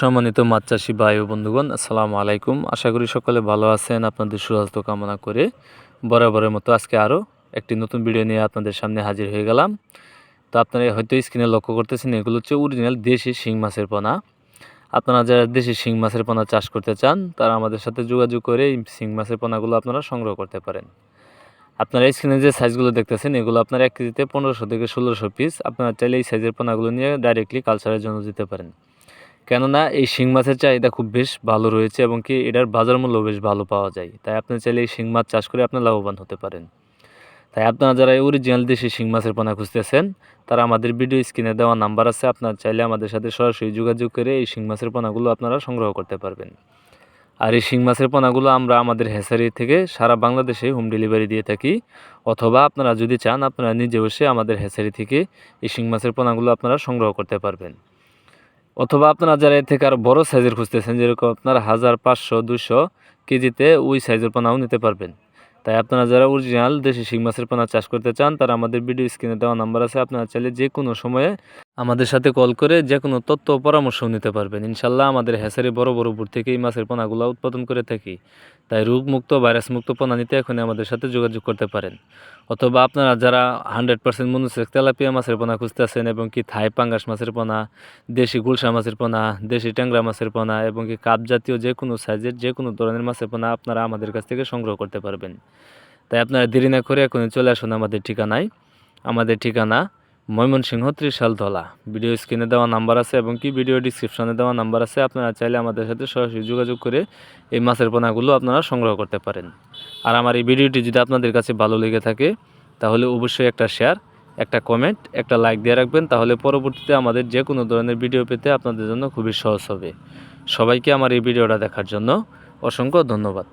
সম্মানিত মাছ চাষি ভাই ও বন্ধুগণ, আসসালামু আলাইকুম। আশা করি সকলে ভালো আছেন, আপনাদের সুস্বাস্থ্য কামনা করে বরাবরের মতো আজকে আরও একটি নতুন ভিডিও নিয়ে আপনাদের সামনে হাজির হয়ে গেলাম। তো আপনারা হয়তো স্ক্রিনে লক্ষ্য করতেছেন, এগুলো হচ্ছে অরিজিনাল দেশি শিং মাছের পোনা। আপনারা যারা দেশি শিং মাছের পোনা চাষ করতে চান, তারা আমাদের সাথে যোগাযোগ করে এই শিং মাছের পোনাগুলো আপনারা সংগ্রহ করতে পারেন। আপনারা স্ক্রিনে যে সাইজগুলো দেখতেছেন, এগুলো আপনার এক কেজিতে পনেরোশো থেকে ষোলোশো পিস। আপনারা চাইলে এই সাইজের পোনাগুলো নিয়ে ডাইরেক্টলি কালচারের জন্য দিতে পারেন। কেননা এই শিং মাছের চাহিদা খুব বেশ ভালো রয়েছে এবং কি এটার বাজার মূল্য বেশ ভালো পাওয়া যায়। তাই আপনি চাইলে এই শিং মাছ চাষ করে আপনি লাভবান হতে পারেন। তাই আপনারা যারা এই অরিজিনাল দেশি শিং মাছের পোনা খুঁজতেছেন, তারা আমাদের ভিডিও স্ক্রিনে দেওয়া নাম্বার আছে, আপনার চাইলে আমাদের সাথে সরাসরি যোগাযোগ করে এই শিং মাছের পোনাগুলো আপনারা সংগ্রহ করতে পারবেন। আর এই শিং মাছের পোনাগুলো আমরা আমাদের হেসারি থেকে সারা বাংলাদেশে হোম ডেলিভারি দিয়ে থাকি, অথবা আপনারা যদি চান, আপনারা নিজে বসে আমাদের হেসারি থেকে এই শিং মাছের পোনাগুলো আপনারা সংগ্রহ করতে পারবেন। অথবা আপনারা যারা এর থেকে আর বড় সাইজের খুঁজতেছেন, যেরকম আপনার হাজার পাঁচশো দুশো কেজিতে ওই সাইজের পানাও নিতে পারবেন। তাই আপনারা যারা অরিজিনাল দেশি শিং মাছের পানা চাষ করতে চান, তারা আমাদের ভিডিও স্ক্রিনে দেওয়া নাম্বার আছে। আপনারা চাইলে যে কোনো সময়ে আমাদের সাথে কল করে যে কোনো তথ্য পরামর্শ নিতে পারবেন। ইনশাল্লাহ আমাদের হ্যাসারি বড় বড় বুট থেকে এই মাছের পোনাগুলো উৎপাদন করে থাকি। তাই রোগমুক্ত, ভাইরাসমুক্ত পোনা নিতে এখন আমাদের সাথে যোগাযোগ করতে পারেন। অথবা আপনারা যারা হান্ড্রেড পার্সেন্ট মনুসেক তেলাপিয়া মাছের পোনা খুঁজতেছেন এবং কি থাই পাঙ্গাস মাছের পোনা, দেশি গুলশা মাছের পোনা, দেশি ট্যাংরা মাছের পোনা এবং কি কাপ জাতীয় যে কোনো সাইজের যে কোনো ধরনের মাছের পোনা আপনারা আমাদের কাছ থেকে সংগ্রহ করতে পারবেন। তাই আপনারা দেরি না করে এখনই চলে আসুন আমাদের ঠিকানায়। আমাদের ঠিকানা ময়মনসিংহ ত্রিশাল ধলা। ভিডিও স্ক্রিনে দেওয়া নাম্বার আছে এবং কি ভিডিও ডিসক্রিপশনে দেওয়া নাম্বার আছে, আপনারা চাইলে আমাদের সাথে সরাসরি যোগাযোগ করে এই মাছের পোনাগুলো আপনারা সংগ্রহ করতে পারেন। আর আমার এই ভিডিওটি যদি আপনাদের কাছে ভালো লেগে থাকে, তাহলে অবশ্যই একটা শেয়ার একটা কমেন্ট একটা লাইক দিয়ে রাখবেন, তাহলে পরবর্তীতে আমাদের যে কোনো ধরনের ভিডিও পেতে আপনাদের জন্য খুবই সহজ হবে। সবাইকে আমার এই ভিডিওটা দেখার জন্য অসংখ্য ধন্যবাদ।